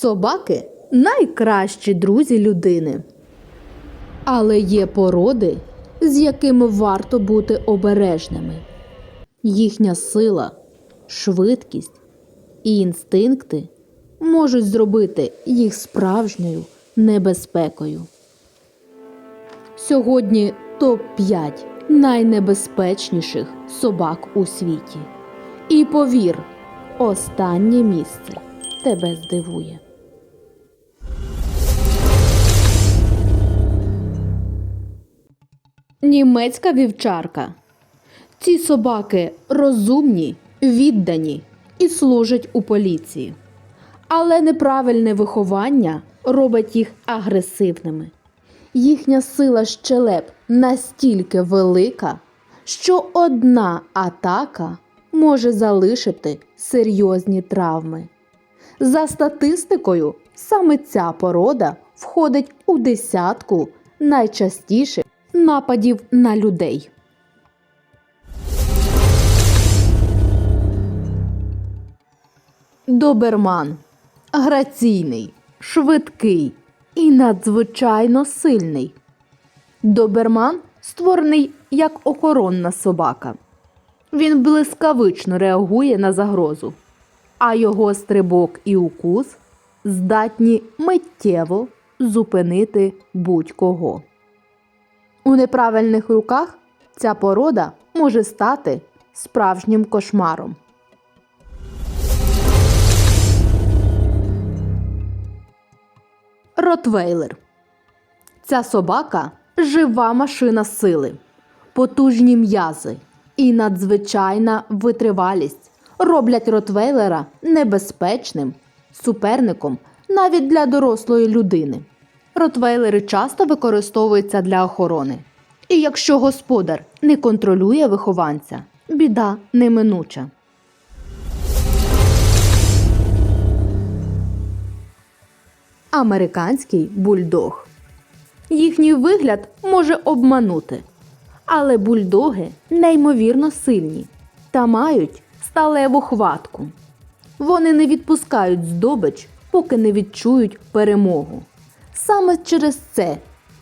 Собаки найкращі друзі людини. Але є породи, з якими варто бути обережними. Їхня сила, швидкість і інстинкти можуть зробити їх справжньою небезпекою. Сьогодні топ-5 найнебезпечніших собак у світі. І повір, останнє місце тебе здивує. Німецька вівчарка. Ці собаки розумні, віддані і служать у поліції. Але неправильне виховання робить їх агресивними. Їхня сила щелеп настільки велика, що одна атака може залишити серйозні травми. За статистикою, саме ця порода входить у десятку найчастіших нападів на людей. Доберман граційний, швидкий і надзвичайно сильний. Доберман створений як охоронна собака. Він блискавично реагує на загрозу, а його стрибок і укус здатні миттєво зупинити будь-кого. У неправильних руках ця порода може стати справжнім кошмаром. Ротвейлер. Ця собака жива машина сили, потужні м'язи і надзвичайна витривалість роблять ротвейлера небезпечним суперником навіть для дорослої людини. Ротвейлери часто використовуються для охорони. І якщо господар не контролює вихованця, біда неминуча. Американський бульдог. Їхній вигляд може обманути, але бульдоги неймовірно сильні та мають сталеву хватку. Вони не відпускають здобич, поки не відчують перемогу. Саме через це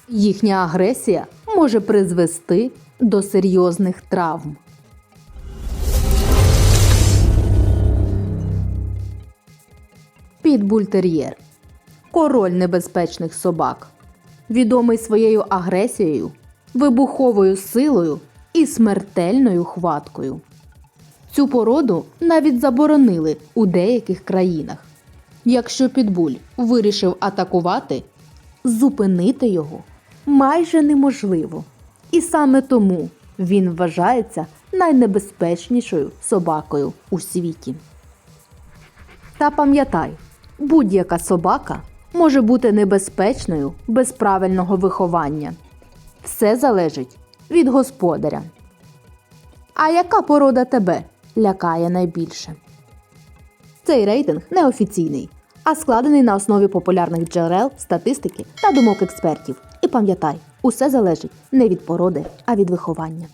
їхня агресія може призвести до серйозних травм. Підбультер'єр король небезпечних собак, відомий своєю агресією, вибуховою силою і смертельною хваткою. Цю породу навіть заборонили у деяких країнах. Якщо підбуль вирішив атакувати, зупинити його майже неможливо. І саме тому він вважається найнебезпечнішою собакою у світі. Та пам'ятай, будь-яка собака може бути небезпечною без правильного виховання. Все залежить від господаря. А яка порода тебе лякає найбільше? Цей рейтинг неофіційний, а складений на основі популярних джерел, статистики та думок експертів. І пам'ятай, усе залежить не від породи, а від виховання.